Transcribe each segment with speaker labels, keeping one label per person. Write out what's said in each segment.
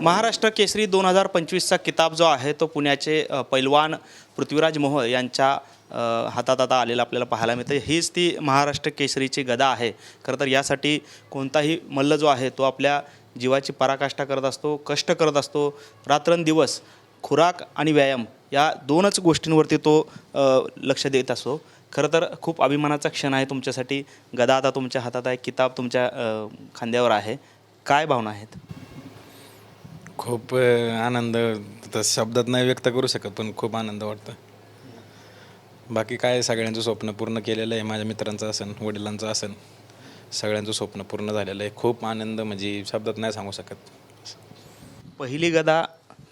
Speaker 1: महाराष्ट्र केसरी दोन हजार पंचवीसचा किताब जो आहे तो पुण्याचे पैलवान पृथ्वीराज मोहोळ यांच्या हातात आता आलेला आपल्याला पाहायला मिळतं. हीच ती महाराष्ट्र केसरीची गदा आहे. खरं तर यासाठी कोणताही मल्ल जो आहे तो आपल्या जीवाची पराकाष्ठा करत असतो कष्ट करत असतो. रात्रंदिवस खुराक आणि व्यायाम या दोनच गोष्टींवरती तो लक्ष देत असतो. खरं तर खूप अभिमानाचा क्षण आहे तुमच्यासाठी. गदा आता तुमच्या हातात आहे किताब तुमच्या खांद्यावर आहे. काय भावना आहेत?
Speaker 2: खूप आनंद तर शब्दात नाही व्यक्त करू शकत पण खूप आनंद वाटतो बाकी काय सगळ्यांचं स्वप्न पूर्ण केलेलं आहे. माझ्या मित्रांचं असन वडिलांचं असन सगळ्यांचं स्वप्न पूर्ण झालेलं आहे. खूप आनंद म्हणजे शब्दात नाही सांगू शकत.
Speaker 1: पहिली गदा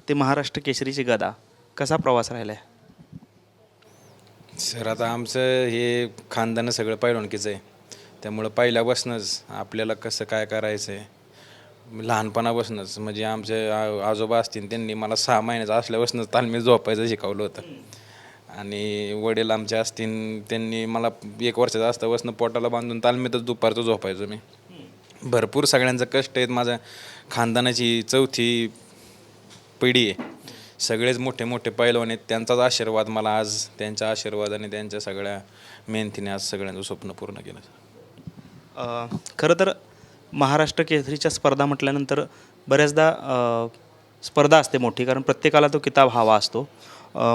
Speaker 1: ते महाराष्ट्र केसरीची गदा. कसा प्रवास राहिला आहे
Speaker 2: सर आता आमचं हे खानदानं सगळं पैलवानकीचं आहे. त्यामुळं पहिल्यापासूनच आपल्याला कसं काय करायचं आहे लहानपणापासूनच. म्हणजे आमचे आ- आजोबा असतील त्यांनी मला सहा महिन्याचं असल्यापासूनच तालमी झोपायचं शिकवलं होतं. आणि वडील आमचे असतील त्यांनी मला एक वर्षाचा असतापासून पोटाला बांधून तालमीतच दुपारचं झोपायचो मी. भरपूर सगळ्यांचं कष्ट आहेत. माझ्या खानदानाची चौथी पिढी आहे. सगळेच मोठे मोठे पैलवान आहेत. त्यांचाच आशीर्वाद मला आज त्यांच्या आशीर्वादाने त्यांच्या सगळ्या मेहनतीने आज सगळ्यांचं स्वप्न पूर्ण केलं.
Speaker 1: अ, खरं तर महाराष्ट्र केसरीच्या स्पर्धा म्हटल्यानंतर बऱ्याचदा स्पर्धा असते मोठी कारण प्रत्येकाला तो किताब हवा असतो.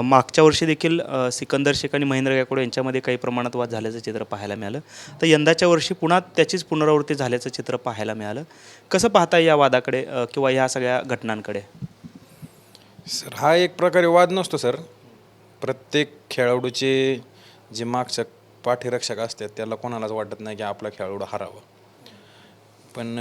Speaker 1: मागच्या वर्षी देखील सिकंदर शेख आणि महेंद्र गायकवाड यांच्यामध्ये काही प्रमाणात वाद झाल्याचं चित्र पाहायला मिळालं. तर यंदाच्या वर्षी पुन्हा त्याचीच पुनरावृत्ती झाल्याचं चित्र पाहायला मिळालं. कसं पाहता या वादाकडे किंवा ह्या सगळ्या घटनांकडे?
Speaker 2: सर हा एक प्रकारे वाद नसतो सर. प्रत्येक खेळाडूचे जे मागच्या पाठीरक्षक असतात त्याला कोणालाच वाटत नाही की आपला खेळाडू हरावं. पण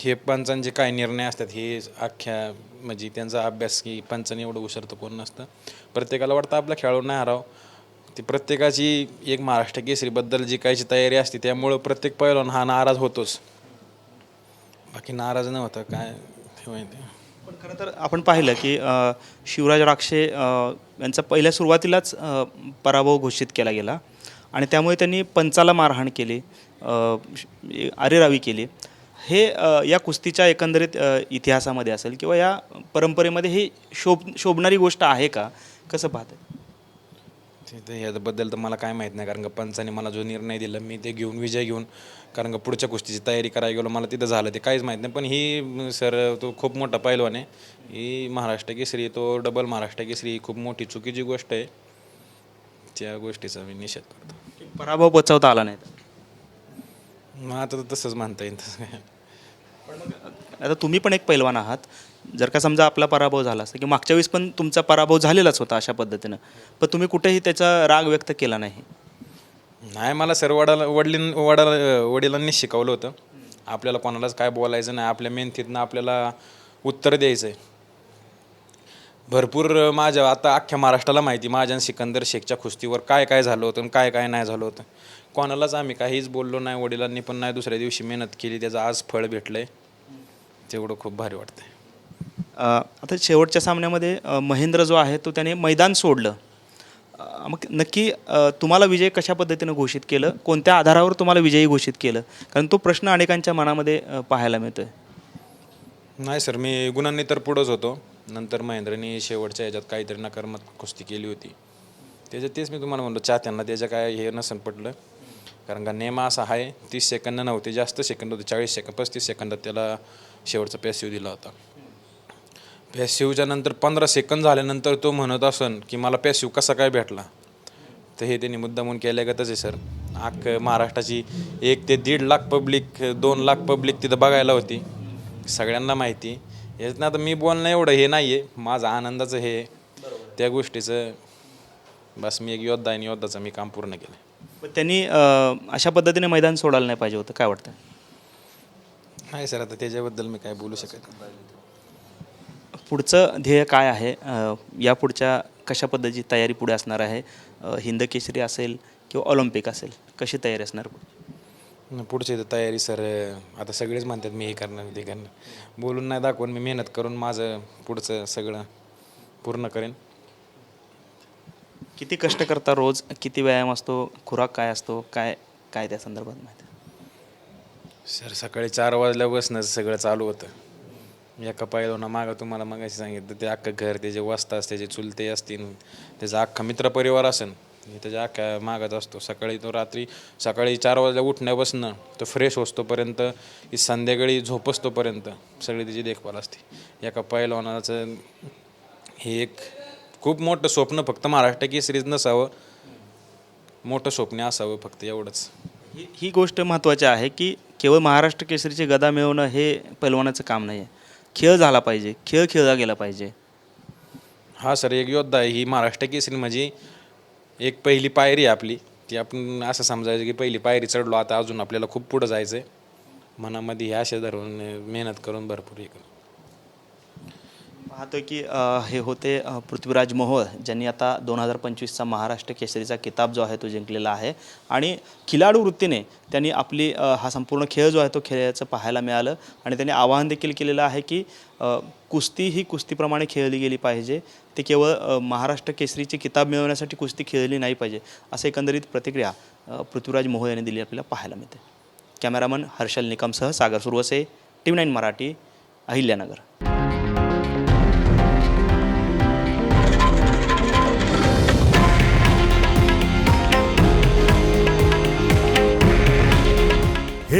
Speaker 2: हे पंचांचे काय निर्णय असतात हे अख्ख्या म्हणजे त्यांचा अभ्यास की पंचांनी एवढं उसरतं कोण नसतं. प्रत्येकाला वाटतं आपला खेळाडू नाही हरावं ती प्रत्येकाची एक महाराष्ट्र केसरीबद्दल जी काहीची तयारी असते त्यामुळं प्रत्येक पैलवान हा नाराज होतोच. बाकी नाराज न होता काय माहिती.
Speaker 1: पण खरं तर आपण पाहिलं की शिवराज राक्षे यांचा पहिल्या सुरुवातीलाच पराभव घोषित केला गेला. आणि त्यामुळे त्यांनी पंचाला मारहाण केली अ, आरेरावी केली. हे या कुस्तीच्या एकंदरीत इतिहासामध्ये असेल किंवा या परंपरेमध्ये ही शोभ शोभणारी गोष्ट आहे का? कसं पाहतं
Speaker 2: याबद्दल तर मला काय माहीत नाही कारण का पंचाने मला जो निर्णय दिला मी ते घेऊन विजय घेऊन कारण का पुढच्या कुस्तीची तयारी करायला गेलो मला तिथं झालं ते काहीच माहीत नाही. पण ही सर तो खूप मोठा पैलवान आहे. ही महाराष्ट्र केसरी तो डबल महाराष्ट्र केसरी ही खूप मोठी चुकीची गोष्ट आहे. त्या गोष्टीचा मी निषेध करतो.
Speaker 1: पराभव पचवता आला नाही.
Speaker 2: मग आता तर तसंच म्हणता येईल तसं काय.
Speaker 1: आता तुम्ही पण एक पैलवान आहात. जर का समजा आपला पराभव झाला असता की मागच्या वेळेस पण तुमचा पराभव झालेलाच होता अशा पद्धतीनं पण तुम्ही कुठेही त्याचा राग व्यक्त केला नाही.
Speaker 2: नाही मला सर वडाला वडील वडाला वडिलांनी शिकवलं होतं. आपल्याला कोणालाच काय बोलायचं नाही आपल्या मेहनतीतनं आपल्याला उत्तर द्यायचं आहे भरपूर माझ्या आता अख्ख्या महाराष्ट्राला माहिती माझ्या आणि सिकंदर शेखच्या कुस्तीवर काय काय झालं होतं आणि काय काय नाही झालं होतं. कोणालाच आम्ही काहीच बोललो नाही वडिलांनी पण नाही दुसऱ्या दिवशी मेहनत केली त्याचं आज फळ भेटलं आहे तेवढं खूप भारी वाटतंय.
Speaker 1: अ, आता शेवटच्या सामन्यामध्ये महेंद्र जो आहे तो त्याने मैदान सोडलं. मग नक्की तुम्हाला विजय कशा पद्धतीनं घोषित केलं? कोणत्या आधारावर तुम्हाला विजयी घोषित केलं? कारण तो प्रश्न अनेकांच्या मनामध्ये पाहायला मिळतोय.
Speaker 2: नाही सर मी गुणांनी तर पुढंच होतो. नंतर महेंद्रने शेवटच्या ह्याच्यात काहीतरी नकारात्मक कुस्ती केली होती. त्याच्यात तेच मी तुम्हाला म्हणलो चाहत्यांना त्याच्या काय हे नसन पडलं कारण का नेमा असा आहे तीस सेकंद नव्हते जास्त सेकंद होते चाळीस सेकंद पस्तीस सेकंदात त्याला शेवटचा पॅसिव दिला होता. पॅसिवच्या नंतर पंधरा सेकंद झाल्यानंतर तो म्हणत असन की मला पॅसिव कसा काय भेटला? तर हे त्यांनी मुद्दामून केल्यागतच आहे सर आख महाराष्ट्राची एक ते दीड लाख पब्लिक दोन लाख पब्लिक तिथं बघायला होती. सगळ्यांना माहिती. याच्यात आता मी बोलणं एवढं हे नाही आहे माझं आनंदाचं हे आहे. त्या गोष्टीचं बस मी एक योद्धा आहे आणि योद्धाचं मी काम पूर्ण केलं
Speaker 1: पण त्यांनी अ, अशा पद्धतीने मैदान सोडायला नाही पाहिजे होतं काय वाटतं
Speaker 2: नाही सर आता त्याच्याबद्दल मी काय बोलू शकत नाही.
Speaker 1: पुढचं ध्येय काय आहे? अ, या पुढच्या कशा पद्धतीची तयारी पुढे असणार आहे? अ, हिंद केसरी असेल किंवा ऑलिम्पिक असेल कशी तयारी असणार
Speaker 2: न पुढची तर तयारी सर आता सगळेच म्हणतात मी हे करणार ते करणार बोलून नाही दाखवून मी मेहनत करून माझं पुढचं सगळं पूर्ण करेन.
Speaker 1: किती कष्ट करता रोज? किती व्यायाम असतो? खुराक काय असतो? काय काय त्या संदर्भात माहिती
Speaker 2: सर सकाळी चार वाजल्यापासूनच सगळं चालू होतं. एका पायलोना मागं तुम्हाला मगाशी सांगितलं ते अख्खं घर त्याचे वस्तास त्याचे चुलते असतील त्याचा अख्खा मित्रपरिवार असेल त्याच्या अख्ख्या मागत असतो. सकाळी तो रात्री सकाळी चार वाजता उठण्यापासनं तो फ्रेश होतोपर्यंत की संध्याकाळी झोपसतोपर्यंत सगळी त्याची देखभाल असते. एका पैलवानाचं हे एक खूप मोठं स्वप्न फक्त महाराष्ट्र केसरीच नसावं. मोठं स्वप्न असावं फक्त एवढंच.
Speaker 1: ही ही गोष्ट महत्त्वाची आहे की केवळ महाराष्ट्र केसरीची गदा मिळवणं हे पैलवानाचं काम नाही आहे खेळ झाला पाहिजे खेळ खेळला गेला पाहिजे.
Speaker 2: हा सर एक योद्धा आहे ही महाराष्ट्र केसरी म्हणजे एक पहिली पायरी आहे आपली. ती आपण असं समजायचं की पहिली पायरी चढलो आता अजून आपल्याला खूप पुढं जायचं आहे मनामध्ये हे आशा धरून मेहनत करून भरपूर हे करू.
Speaker 1: पाहतो की अ, हे होते अ, पृथ्वीराज मोहोळ ज्यांनी आता दोन हजार पंचवीसचा महाराष्ट्र केसरीचा किताब जो आहे तो जिंकलेला आहे. आणि खिलाडू वृत्तीने त्यांनी आपली अ, हा संपूर्ण खेळ जो आहे तो खेळायचं पाहायला मिळालं. आणि त्यांनी आवाहन देखील केलेलं आहे की अ, कुस्ती ही कुस्तीप्रमाणे खेळली गेली पाहिजे. ते केवळ अ, महाराष्ट्र केसरीची किताब मिळवण्यासाठी कुस्ती खेळली नाही पाहिजे असं एकंदरीत प्रतिक्रिया अ, पृथ्वीराज मोहोळ यांनी दिली आपल्याला पाहायला मिळते. कॅमेरामन हर्षल निकमसह सागर सुरवसे टीम नाईन मराठी अहिल्यानगर.